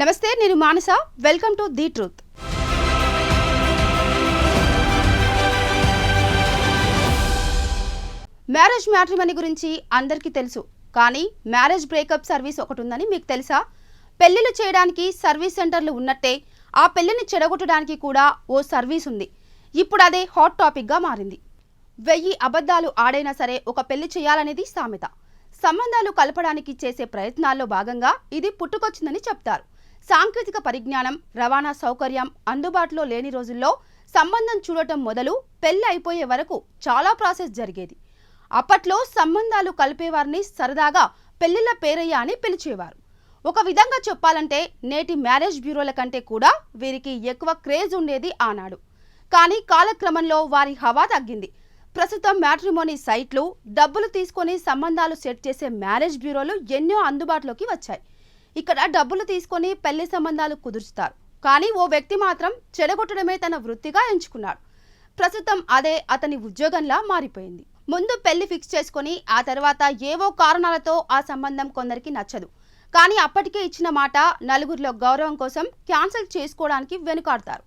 నమస్తే నేను Manasa. Welcome to the truth marriage matrimony గురించి అందరికీ తెలుసు. కానీ మ్యారేజ్ బ్రేకప్ సర్వీస్ ఒకటి ఉందని మీకు తెలుసా? పెళ్ళిళ్ళు చేయడానికి సర్వీస్ సెంటర్లు ఉన్నట్టే ఆ పెళ్ళిని చెడగొట్టడానికి కూడా ఓ సర్వీస్ ఉంది. ఇప్పుడు అదే హాట్ టాపిక్గా మారింది. వెయ్యి అబద్ధాలు ఆడైనా సరే ఒక పెళ్ళి చేయాలనేది సామెత. సంబంధాలు కలపడానికి చేసే ప్రయత్నాల్లో భాగంగా ఇది పుట్టుకొచ్చిందని చెప్తారు. సాంకేతిక పరిజ్ఞానం రవాణా సౌకర్యం అందుబాటులో లేని రోజుల్లో సంబంధం చూడటం మొదలు పెళ్ళి అయిపోయే వరకు చాలా ప్రాసెస్ జరిగేది. అప్పట్లో సంబంధాలు కలిపేవారిని సరదాగా పెళ్ళిళ్ళ పేరయ్య అని పిలిచేవారు. ఒక విధంగా చెప్పాలంటే నేటి మ్యారేజ్ బ్యూరోల కంటే కూడా వీరికి ఎక్కువ క్రేజ్ ఉండేది ఆనాడు. కానీ కాలక్రమంలో వారి హవా తగ్గింది. ప్రస్తుతం మ్యాట్రిమోనీ సైట్లు డబ్బులు తీసుకొని సంబంధాలు సెట్ చేసే మ్యారేజ్ బ్యూరోలు ఎన్నో అందుబాటులోకి వచ్చాయి. ఇక్కడ డబ్బులు తీసుకొని పెళ్ళి సంబంధాలు కుదురుస్తారు కానీ ఓ వ్యక్తి మాత్రం చెడగొట్టడమే తన వృత్తిగా ఎంచుకున్నాడు. ప్రస్తుతం అదే అతని ఉద్యోగంలా మారిపోయింది. ముందు పెళ్ళి ఫిక్స్ చేసుకొని ఆ తర్వాత ఏవో కారణాలతో ఆ సంబంధం కొందరికి నచ్చదు. కానీ అప్పటికే ఇచ్చిన మాట నలుగురిలో గౌరవం కోసం క్యాన్సిల్ చేసుకోవడానికి వెనుకాడతారు.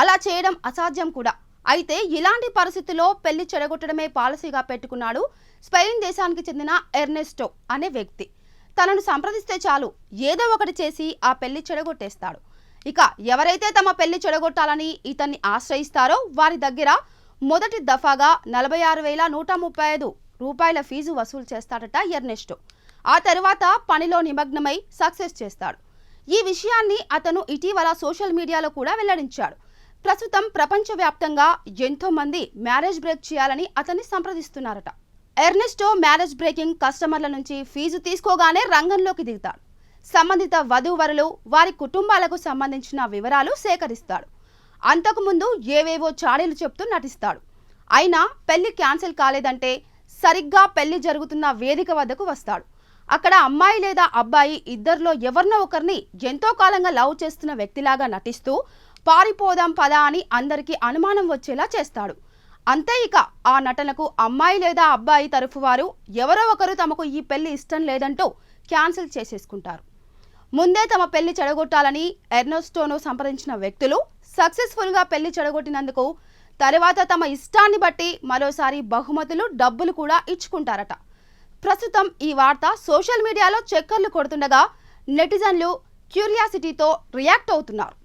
అలా చేయడం అసాధ్యం కూడా. అయితే ఇలాంటి పరిస్థితుల్లో పెళ్ళి చెడగొట్టడమే పాలసీగా పెట్టుకున్నాడు స్పెయిన్ దేశానికి చెందిన ఎర్నెస్టో అనే వ్యక్తి. తనను సంప్రదిస్తే చాలు. ఏదో ఒకటి చేసి ఆ పెళ్ళి చెడగొట్టేస్తాడు. ఇక ఎవరైతే తమ పెళ్ళి చెడగొట్టాలని ఇతన్ని ఆశ్రయిస్తారో వారి దగ్గర మొదటి దఫాగా నలభై ఆరు వేల నూట ముప్పై ఐదు రూపాయల ఫీజు వసూలు చేస్తాడట ఎర్నెస్టో. ఆ తరువాత పనిలో నిమగ్నమై సక్సెస్ చేస్తాడు. ఈ విషయాన్ని అతను ఇటీవల సోషల్ మీడియాలో కూడా వెల్లడించాడు. ప్రస్తుతం ప్రపంచవ్యాప్తంగా ఎంతో మంది మ్యారేజ్ బ్రేక్ చేయాలని అతన్ని సంప్రదిస్తున్నారట. ఎర్నెస్టో మ్యారేజ్ బ్రేకింగ్ కస్టమర్ల నుంచి ఫీజు తీసుకోగానే రంగంలోకి దిగుతాడు. సంబంధిత వధూవరులు వారి కుటుంబాలకు సంబంధించిన వివరాలు సేకరిస్తాడు. అంతకుముందు ఏవేవో చాడీలు చెప్తూ నటిస్తాడు. అయినా పెళ్ళి క్యాన్సిల్ కాలేదంటే సరిగ్గా పెళ్ళి జరుగుతున్న వేదిక వద్దకు వస్తాడు. అక్కడ అమ్మాయి లేదా అబ్బాయి ఇద్దరిలో ఎవరినో ఒకరిని ఎంతో కాలంగా లవ్ చేస్తున్న వ్యక్తిలాగా నటిస్తూ పారిపోదాం పదా అని అందరికీ అనుమానం వచ్చేలా చేస్తాడు. అంతే ఇక ఆ నటనకు అమ్మాయి లేదా అబ్బాయి తరఫు వారు ఎవరో ఒకరు తమకు ఈ పెళ్ళి ఇష్టం లేదంటూ క్యాన్సిల్ చేసేసుకుంటారు. ముందే తమ పెళ్ళి చెడగొట్టాలని ఎర్నోస్టోను సంప్రదించిన వ్యక్తులు సక్సెస్ఫుల్గా పెళ్ళి చెడగొట్టినందుకు తర్వాత తమ ఇష్టాన్ని బట్టి మరోసారి బహుమతులు డబ్బులు కూడా ఇచ్చుకుంటారట. ప్రస్తుతం ఈ వార్త సోషల్ మీడియాలో చక్కర్లు కొడుతుండగా నెటిజన్లు క్యూరియాసిటీతో రియాక్ట్ అవుతున్నారు.